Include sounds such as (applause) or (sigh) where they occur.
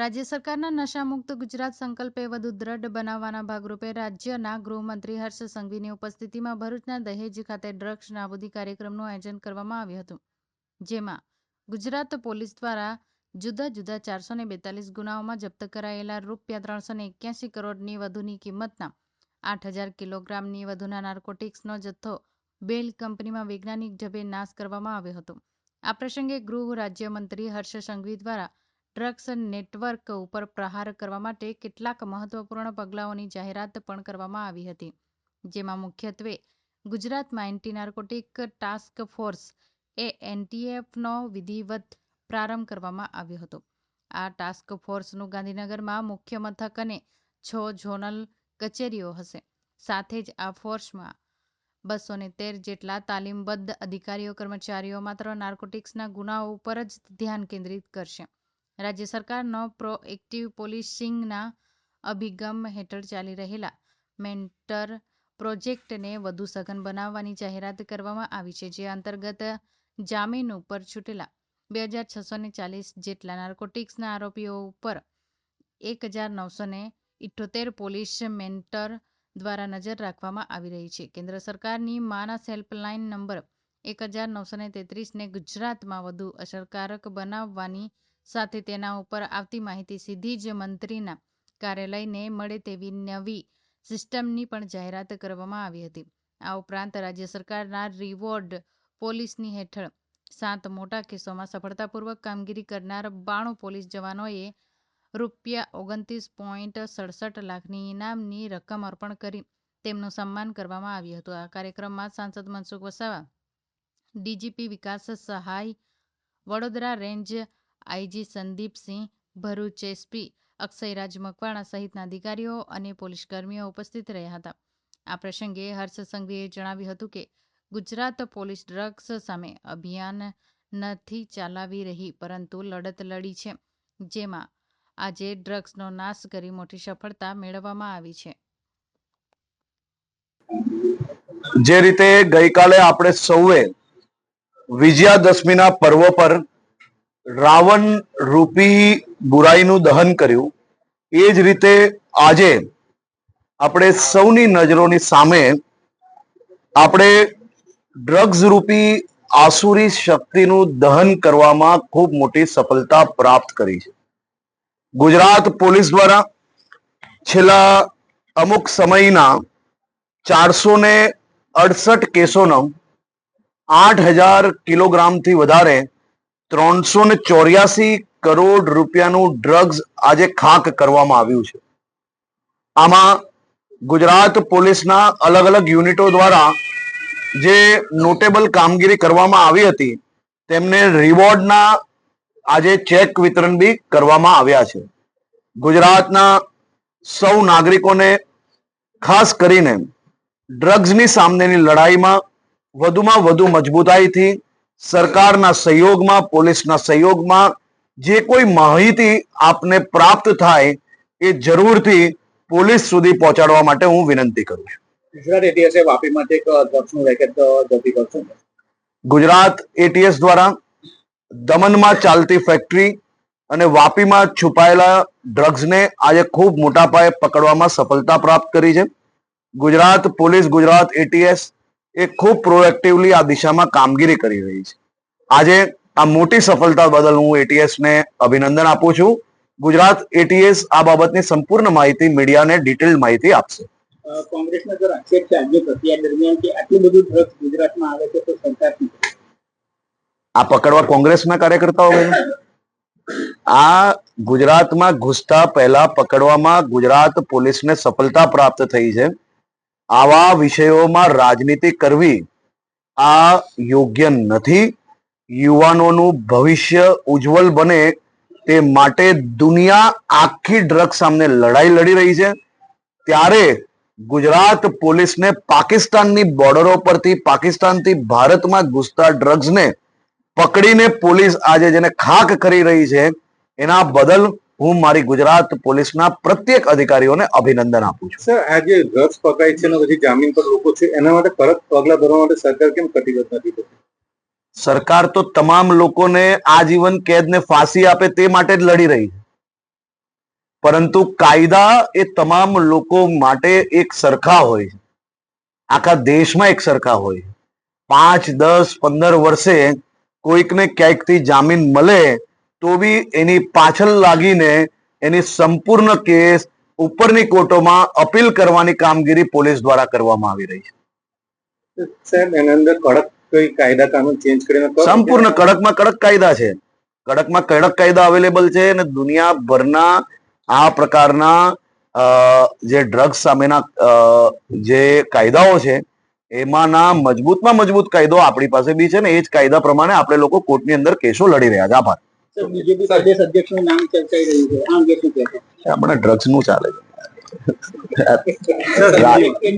રાજ્ય સરકારના નશામુક્ત ગુજરાત સંકલ્પે વધુ દ્રઢ બનાવવાના ભાગરૂપે રાજ્યના ગૃહમંત્રી હર્ષ સંઘવીની ઉપસ્થિતિમાં ભરૂચના દહેજ ખાતે ડ્રગ્સ નાબૂદી કાર્યક્રમનું આયોજન કરવામાં આવ્યું હતું, જેમાં ગુજરાત પોલીસ દ્વારા જુદા જુદા ચારસો ને બેતાલીસ ગુનાઓમાં જપ્ત કરાયેલા રૂપિયા ત્રણસો ને એક્યાસી કરોડની વધુની કિંમતના આઠ હજાર કિલોગ્રામની વધુના નાર્કોટિક્સનો જથ્થો બેલ કંપનીમાં વૈજ્ઞાનિક ઢબે નાશ કરવામાં આવ્યો હતો. આ પ્રસંગે ગૃહ રાજ્યમંત્રી હર્ષ સંઘવી દ્વારા ડ્રગ્સ નેટવર્ક ઉપર પ્રહાર કરવા માટે કેટલાક મહત્વપૂર્ણ પગલાઓની જાહેરાત પણ કરવામાં આવી હતી. જેમાં મુખ્યત્વે ગુજરાતમાં એન્ટી નાર્કોટિક ટાસ્ક ફોર્સ એ એનટીએફનો વિધિવત પ્રારંભ કરવામાં આવ્યો હતો. આ ટાસ્ક ફોર્સનું ગાંધીનગરમાં મુખ્ય મથક અને છ ઝોનલ કચેરીઓ હશે. સાથે જ આ ફોર્સમાં બસો ને તેર જેટલા તાલીમબદ્ધ અધિકારીઓ, કર્મચારીઓ માત્ર નાર્કોટિક્સના ગુનાઓ ઉપર જ ધ્યાન કેન્દ્રિત કરશે. રાજ્ય સરકારનો પ્રોએક્ટિવ પોલિસિંગના અભિગમ હેઠળ ચાલી રહેલા મેન્ટર પ્રોજેક્ટને વધુ સઘન બનાવવાની જાહેરાત કરવામાં આવી છે, જે અંતર્ગત જામીન ઉપર છૂટેલા બે હજાર છસો ને ચાલીસ જેટલા નાર્કોટિક્સના આરોપીઓ ઉપર એક હજાર નવસો ને ઇઠ્ઠોતેર પોલીસ મેન્ટર દ્વારા નજર રાખવામાં આવી રહી છે. કેન્દ્ર સરકારની માનસ હેલ્પલાઇન નંબર એક હજાર નવસો ને તેત્રીસને ગુજરાતમાં વધુ અસરકારક બનાવવાની સાથે તેના ઉપર આવતી માહિતી સીધી જ મંત્રીના કાર્યાલયને મળે તેવી નવી સિસ્ટમની પણ જાહેરાત કરવામાં આવી હતી. આ ઉપરાંત રાજ્ય સરકારના રિવોર્ડ પોલિસની હેઠળ સાત મોટા કેસોમાં સફળતાપૂર્વક કામગીરી કરનાર બાણું પોલીસ જવાનોએ રૂપિયા ઓગણત્રીસ પોઈન્ટ સડસઠ લાખની ઇનામની રકમ અર્પણ કરી તેમનું સન્માન કરવામાં આવ્યું હતું. આ કાર્યક્રમમાં સાંસદ Mansukh Vasava, DGP Vikas Sahay, Vadodara range IG Sandeepsinh Bharuch SP Akshayraj Makwana સહિતના અધિકારીઓ અને પોલીસકર્મીઓ ઉપસ્થિત રહ્યા હતા. આ પ્રસંગે હર્ષ સંઘવીએ જણાવ્યું હતું કે, ગુજરાત પોલીસ ડ્રગ્સ સામે અભિયાન નથી ચલાવી રહી, પરંતુ લડત લડી છે, જેમાં આજે ડ્રગ્સનો નાશ કરી મોટી સફળતા મેળવવામાં આવી છે. જે રીતે ગઈકાલે આપણે સૌએ વિજયાદશમીના પર્વ પર રાવણ રૂપી બુરાઈનું દહન કર્યું. એ જ રીતે આજે આપણે સૌની નજરોની સામે આપણે ડ્રગ્સ રૂપી આસુરી શક્તિનું દહન કરવામાં ખૂબ મોટી સફળતા પ્રાપ્ત કરી છે. ગુજરાત પોલીસ દ્વારા છેલ્લા અમુક સમયના ચારસો ને અડસઠ કેસોનો આઠ હજાર કિલોગ્રામથી વધારે ત્રણસો ને ચોર્યાસી કરોડ રૂપિયાનું ડ્રગ્સ આજે ખાંક કરવામાં આવ્યું છે. આમાં ગુજરાત પોલીસના અલગ અલગ યુનિટો દ્વારા જે નોટેબલ કામગીરી કરવામાં આવી હતી, તેમને રિવોર્ડના આજે ચેક વિતરણ બી કરવામાં આવ્યા છે. ગુજરાતના સૌ નાગરિકોને ખાસ કરીને ડ્રગ્સની સામેની લડાઈમાં વધુમાં વધુ મજબૂતાઈથી સરકારના સહયોગમાં પોલીસના સહયોગમાં જે કોઈ માહિતી આપને પ્રાપ્ત થાય એ જરૂરથી પોલીસ સુધી પહોંચાડવા માટે હું વિનંતી કરું છું. ગુજરાત એટીએસ વાપી માટે એક ડ્રગ્સનું રેકેટ જપ્તી કરશું ગુજરાત એટીએસ દ્વારા દમણમાં ચાલતી ફેક્ટરી અને વાપીમાં છુપાયેલા ડ્રગ્સને આજે ખૂબ મોટા પાયે પકડવામાં સફળતા પ્રાપ્ત કરી છે. ગુજરાત પોલીસ ગુજરાત એટીએસ એ ખૂબ પ્રોએક્ટિવલી આ દિશામાં કામગીરી કરી રહી છે. આજે આ મોટી સફળતા બદલ હું એટીએસ ને અભિનંદન આપું છું. ગુજરાત એટીએસ આ બાબતની સંપૂર્ણ માહિતી મીડિયાને ડિટેલ માહિતી આપશે. કોંગ્રેસનો જો આક્ષેપ છે આજે પ્રક્રિયા દરમિયાન કે આટલું બધું ડ્રગ્સ ગુજરાતમાં આવે છે તો સરકાર આ પકડવા કોંગ્રેસના કાર્યકર્તાઓ? આ ગુજરાતમાં ઘૂસતા પહેલા પકડવામાં ગુજરાત પોલીસને સફળતા પ્રાપ્ત થઈ છે. આવા વિષયોમાં રાજનીતિ કરવી આ યોગ્ય નથી. યુવાનોનું ભવિષ્ય ઉજ્જવલ બને તે માટે દુનિયા આખી ડ્રગ સામે લડાઈ લડી રહી છે. ત્યારે ગુજરાત પોલીસને પાકિસ્તાનની બોર્ડરો પરથી પાકિસ્તાનથી ભારતમાં ઘૂસતા ડ્રગ્સને પકડીને પોલીસ આજે જેને ખાક કરી રહી છે, એના બદલ હું મારી ગુજરાત પોલીસના પ્રત્યેક અધિકારીઓને અભિનંદન આપું છું. સર આ જે ડ્રગ્સ પકડાય છે અને પછી જામીન પર લોકો છે એના માટે પરત પગલા ભરવા માટે સરકાર કેમ કટિબદ્ધ નથી થતી? સરકાર તો તમામ લોકોને આજીવન કેદને ફાંસી આપે તે માટે જ લડી રહી છે. પરંતુ કાયદા એ તમામ લોકો માટે એક સરખા હોય છે. આખા દેશમાં એક સરખા હોય છે. પાંચ દસ પંદર વર્ષે કોઈકને ક્યાંકથી જામીન મળે તો બી એની પાછળ લાગીને એની સંપૂર્ણ કેસ ઉપરની કોર્ટોમાં અપીલ કરવાની કામગીરી પોલીસ દ્વારા કરવામાં આવી રહી છે. સાહેબ એના અંદર કડક કોઈ કાયદા કાનૂન ચેન્જ કરીને કરો. સંપૂર્ણ કડકમાં કડક કાયદા છે. કડકમાં કડક કાયદા અવેલેબલ છે અને દુનિયાભરના આ પ્રકારના જે ડ્રગ્સ સામેના જે કાયદાઓ છે એમાંના મજબૂતમાં મજબૂત કાયદો આપણી પાસે બી છે ને એ જ કાયદા પ્રમાણે આપણે લોકો કોર્ટની અંદર કેસો લડી રહ્યા છે. આભાર. બીજેપી પ્રદેશ અધ્યક્ષનું નામ ચર્ચાઈ રહ્યું છે. આ અંગે શું કહેશો? આપણે ડ્રગ્સનું ચાલે છે. (laughs)